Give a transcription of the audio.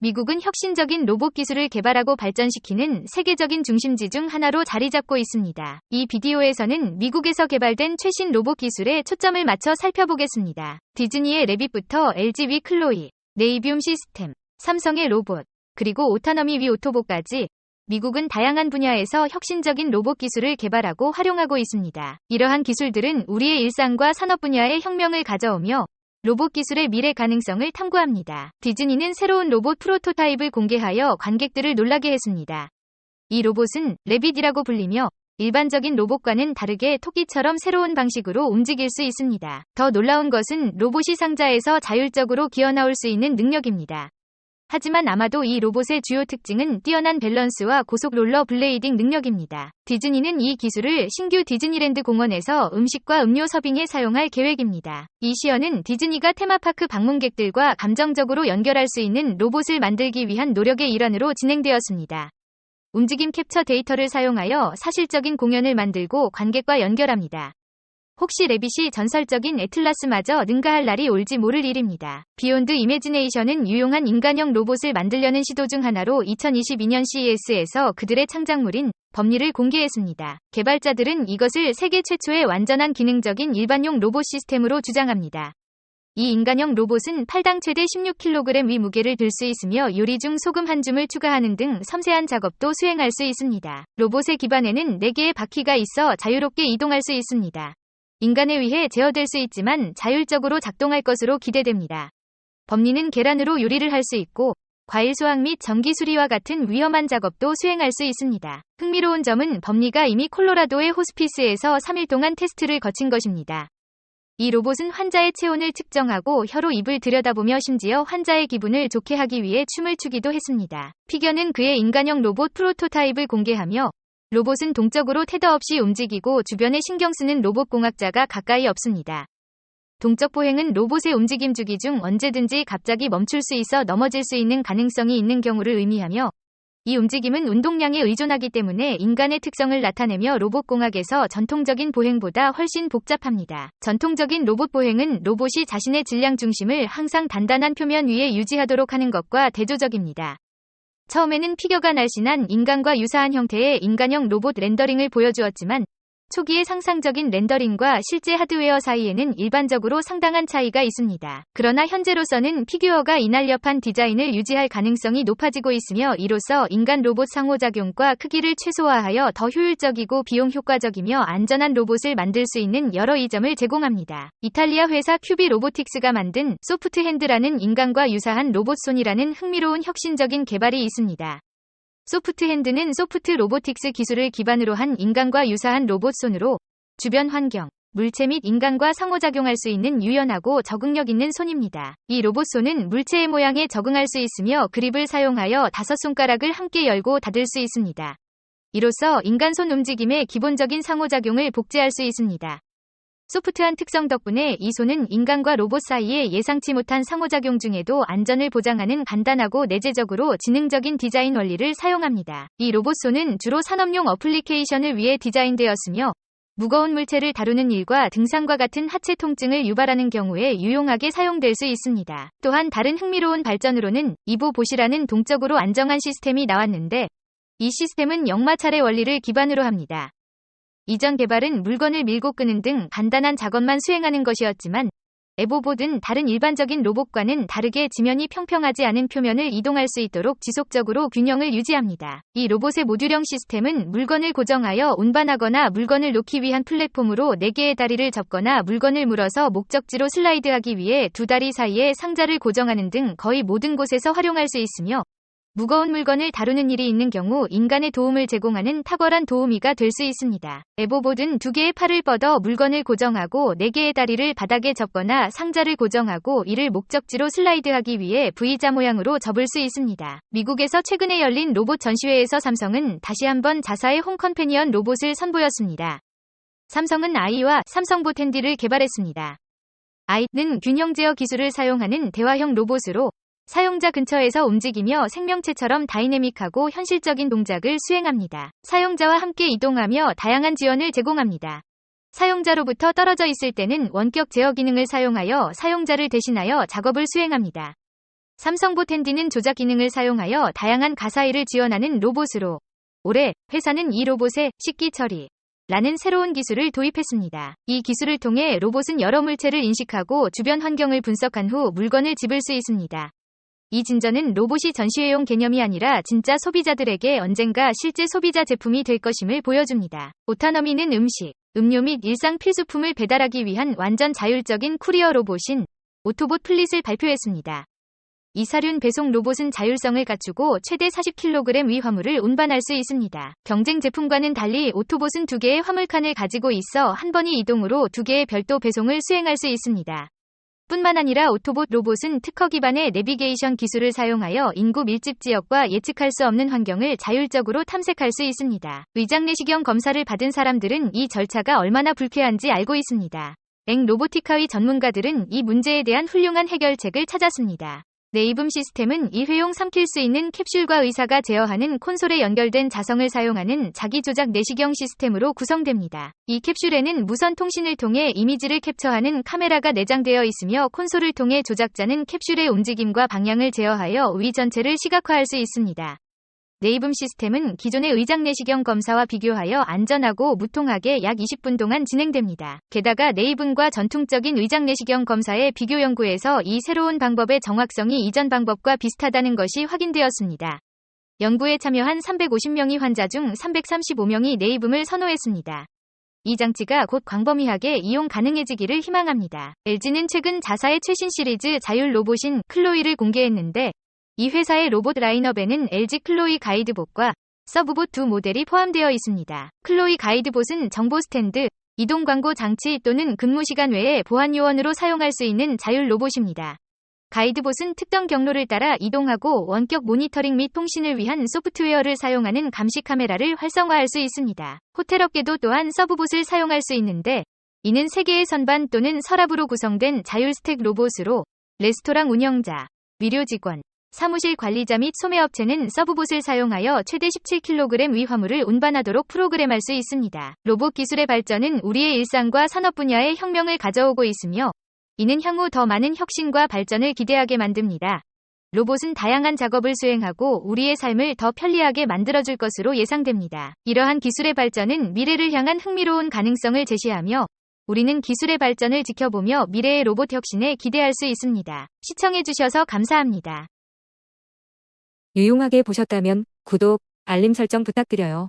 미국은 혁신적인 로봇 기술을 개발하고 발전시키는 세계적인 중심지 중 하나로 자리 잡고 있습니다. 이 비디오에서는 미국에서 개발된 최신 로봇 기술에 초점을 맞춰 살펴보겠습니다. 디즈니의 레빗부터 LG 위 클로이, 네이비움 시스템, 삼성의 로봇, 그리고 오타너미 위 오토보까지 미국은 다양한 분야에서 혁신적인 로봇 기술을 개발하고 활용하고 있습니다. 이러한 기술들은 우리의 일상과 산업 분야에 혁명을 가져오며 로봇 기술의 미래 가능성을 탐구합니다. 디즈니는 새로운 로봇 프로토타입을 공개하여 관객들을 놀라게 했습니다. 이 로봇은 레빗이라고 불리며 일반적인 로봇과는 다르게 토끼처럼 새로운 방식으로 움직일 수 있습니다. 더 놀라운 것은 로봇이 상자에서 자율적으로 기어 나올 수 있는 능력입니다. 하지만 아마도 이 로봇의 주요 특징은 뛰어난 밸런스와 고속 롤러 블레이딩 능력입니다. 디즈니는 이 기술을 신규 디즈니랜드 공원에서 음식과 음료 서빙에 사용할 계획입니다. 이 시연은 디즈니가 테마파크 방문객들과 감정적으로 연결할 수 있는 로봇을 만들기 위한 노력의 일환으로 진행되었습니다. 움직임 캡처 데이터를 사용하여 사실적인 공연을 만들고 관객과 연결합니다. 혹시 레빗이 전설적인 애틀라스마저 능가할 날이 올지 모를 일입니다. 비욘드 이매지네이션은 유용한 인간형 로봇을 만들려는 시도 중 하나로 2022년 CES에서 그들의 창작물인 법리를 공개했습니다. 개발자들은 이것을 세계 최초의 완전한 기능적인 일반용 로봇 시스템으로 주장합니다. 이 인간형 로봇은 8당 최대 16kg 위 무게를 들 수 있으며 요리 중 소금 한 줌을 추가하는 등 섬세한 작업도 수행할 수 있습니다. 로봇의 기반에는 4개의 바퀴가 있어 자유롭게 이동할 수 있습니다. 인간에 의해 제어될 수 있지만 자율적으로 작동할 것으로 기대됩니다. 법리는 계란으로 요리를 할 수 있고 과일 수확 및 전기 수리와 같은 위험한 작업도 수행할 수 있습니다. 흥미로운 점은 법리가 이미 콜로라도의 호스피스에서 3일 동안 테스트를 거친 것입니다. 이 로봇은 환자의 체온을 측정하고 혀로 입을 들여다보며 심지어 환자의 기분을 좋게 하기 위해 춤을 추기도 했습니다. 피겨는 그의 인간형 로봇 프로토타입을 공개하며 로봇은 동적으로 테더 없이 움직이고 주변에 신경 쓰는 로봇 공학자가 가까이 없습니다. 동적 보행은 로봇의 움직임 주기 중 언제든지 갑자기 멈출 수 있어 넘어질 수 있는 가능성이 있는 경우를 의미하며 이 움직임은 운동량에 의존하기 때문에 인간의 특성을 나타내며 로봇 공학에서 전통적인 보행보다 훨씬 복잡합니다. 전통적인 로봇 보행은 로봇이 자신의 질량 중심을 항상 단단한 표면 위에 유지하도록 하는 것과 대조적입니다. 처음에는 피겨가 날씬한 인간과 유사한 형태의 인간형 로봇 렌더링을 보여주었지만 초기의 상상적인 렌더링과 실제 하드웨어 사이에는 일반적으로 상당한 차이가 있습니다. 그러나 현재로서는 피규어가 이날렵한 디자인을 유지할 가능성이 높아지고 있으며 이로써 인간 로봇 상호작용과 크기를 최소화하여 더 효율적이고 비용 효과적이며 안전한 로봇을 만들 수 있는 여러 이점을 제공합니다. 이탈리아 회사 큐비 로보틱스가 만든 소프트핸드라는 인간과 유사한 로봇손이라는 흥미로운 혁신적인 개발이 있습니다. 소프트 핸드는 소프트 로보틱스 기술을 기반으로 한 인간과 유사한 로봇 손으로 주변 환경, 물체 및 인간과 상호작용할 수 있는 유연하고 적응력 있는 손입니다. 이 로봇 손은 물체의 모양에 적응할 수 있으며 그립을 사용하여 다섯 손가락을 함께 열고 닫을 수 있습니다. 이로써 인간 손 움직임의 기본적인 상호작용을 복제할 수 있습니다. 소프트한 특성 덕분에 이 손은 인간과 로봇 사이에 예상치 못한 상호작용 중에도 안전을 보장하는 간단하고 내재적으로 지능적인 디자인 원리를 사용합니다. 이 로봇 손은 주로 산업용 어플리케이션을 위해 디자인되었으며 무거운 물체를 다루는 일과 등산과 같은 하체 통증을 유발하는 경우에 유용하게 사용될 수 있습니다. 또한 다른 흥미로운 발전으로는 이보 보시라는 동적으로 안정한 시스템이 나왔는데 이 시스템은 역마찰의 원리를 기반으로 합니다. 이전 개발은 물건을 밀고 끄는 등 간단한 작업만 수행하는 것이었지만 에보보든 다른 일반적인 로봇과는 다르게 지면이 평평하지 않은 표면을 이동할 수 있도록 지속적으로 균형을 유지합니다. 이 로봇의 모듈형 시스템은 물건을 고정하여 운반하거나 물건을 놓기 위한 플랫폼으로 4개의 다리를 접거나 물건을 물어서 목적지로 슬라이드하기 위해 두 다리 사이에 상자를 고정하는 등 거의 모든 곳에서 활용할 수 있으며 무거운 물건을 다루는 일이 있는 경우 인간의 도움을 제공하는 탁월한 도우미가 될 수 있습니다. 에보보든 두 개의 팔을 뻗어 물건을 고정하고 네 개의 다리를 바닥에 접거나 상자를 고정하고 이를 목적지로 슬라이드하기 위해 V자 모양으로 접을 수 있습니다. 미국에서 최근에 열린 로봇 전시회에서 삼성은 다시 한번 자사의 홈컴패니언 로봇을 선보였습니다. 삼성은 아이와 삼성봇 핸디를 개발했습니다. 아이는 균형 제어 기술을 사용하는 대화형 로봇으로 사용자 근처에서 움직이며 생명체처럼 다이내믹하고 현실적인 동작을 수행합니다. 사용자와 함께 이동하며 다양한 지원을 제공합니다. 사용자로부터 떨어져 있을 때는 원격 제어 기능을 사용하여 사용자를 대신하여 작업을 수행합니다. 삼성봇 핸디는 조작 기능을 사용하여 다양한 가사일을 지원하는 로봇으로 올해 회사는 이 로봇에 식기 처리 라는 새로운 기술을 도입했습니다. 이 기술을 통해 로봇은 여러 물체를 인식하고 주변 환경을 분석한 후 물건을 집을 수 있습니다. 이 진전은 로봇이 전시회용 개념이 아니라 진짜 소비자들에게 언젠가 실제 소비자 제품이 될 것임을 보여줍니다. 오타너미는 음식, 음료 및 일상 필수품을 배달하기 위한 완전 자율적인 쿠리어 로봇인 오토봇 플릿을 발표했습니다. 이 사륜 배송 로봇은 자율성을 갖추고 최대 40kg 위 화물을 운반할 수 있습니다. 경쟁 제품과는 달리 오토봇은 두 개의 화물칸을 가지고 있어 한 번의 이동으로 두 개의 별도 배송을 수행할 수 있습니다. 뿐만 아니라 오토봇 로봇은 특허 기반의 내비게이션 기술을 사용하여 인구 밀집 지역과 예측할 수 없는 환경을 자율적으로 탐색할 수 있습니다. 의장 내시경 검사를 받은 사람들은 이 절차가 얼마나 불쾌한지 알고 있습니다. 앵 로보티카의 전문가들은 이 문제에 대한 훌륭한 해결책을 찾았습니다. 네이븐 시스템은 일회용 삼킬 수 있는 캡슐과 의사가 제어하는 콘솔에 연결된 자성을 사용하는 자기 조작 내시경 시스템으로 구성됩니다. 이 캡슐에는 무선 통신을 통해 이미지를 캡처하는 카메라가 내장되어 있으며 콘솔을 통해 조작자는 캡슐의 움직임과 방향을 제어하여 위 전체를 시각화할 수 있습니다. 네이븐 시스템은 기존의 의장 내시경 검사와 비교하여 안전하고 무통하게 약 20분 동안 진행됩니다. 게다가 네이븐과 전통적인 의장 내시경 검사의 비교 연구에서 이 새로운 방법의 정확성이 이전 방법과 비슷하다는 것이 확인되었습니다. 연구에 참여한 350명의 환자 중 335명이 네이븐을 선호했습니다. 이 장치가 곧 광범위하게 이용 가능해지기를 희망합니다. LG는 최근 자사의 최신 시리즈 자율 로봇인 클로이를 공개했는데 이 회사의 로봇 라인업에는 LG 클로이 가이드봇과 서브봇 두 모델이 포함되어 있습니다. 클로이 가이드봇은 정보 스탠드, 이동 광고 장치 또는 근무 시간 외에 보안 요원으로 사용할 수 있는 자율 로봇입니다. 가이드봇은 특정 경로를 따라 이동하고 원격 모니터링 및 통신을 위한 소프트웨어를 사용하는 감시 카메라를 활성화할 수 있습니다. 호텔업계도 또한 서브봇을 사용할 수 있는데 이는 세 개의 선반 또는 서랍으로 구성된 자율 스택 로봇으로 레스토랑 운영자, 위료 직원, 사무실 관리자 및 소매업체는 서브봇을 사용하여 최대 17kg 위 화물을 운반하도록 프로그램할 수 있습니다. 로봇 기술의 발전은 우리의 일상과 산업 분야에 혁명을 가져오고 있으며 이는 향후 더 많은 혁신과 발전을 기대하게 만듭니다. 로봇은 다양한 작업을 수행하고 우리의 삶을 더 편리하게 만들어줄 것으로 예상됩니다. 이러한 기술의 발전은 미래를 향한 흥미로운 가능성을 제시하며 우리는 기술의 발전을 지켜보며 미래의 로봇 혁신에 기대할 수 있습니다. 시청해주셔서 감사합니다. 유용하게 보셨다면 구독, 알림 설정 부탁드려요.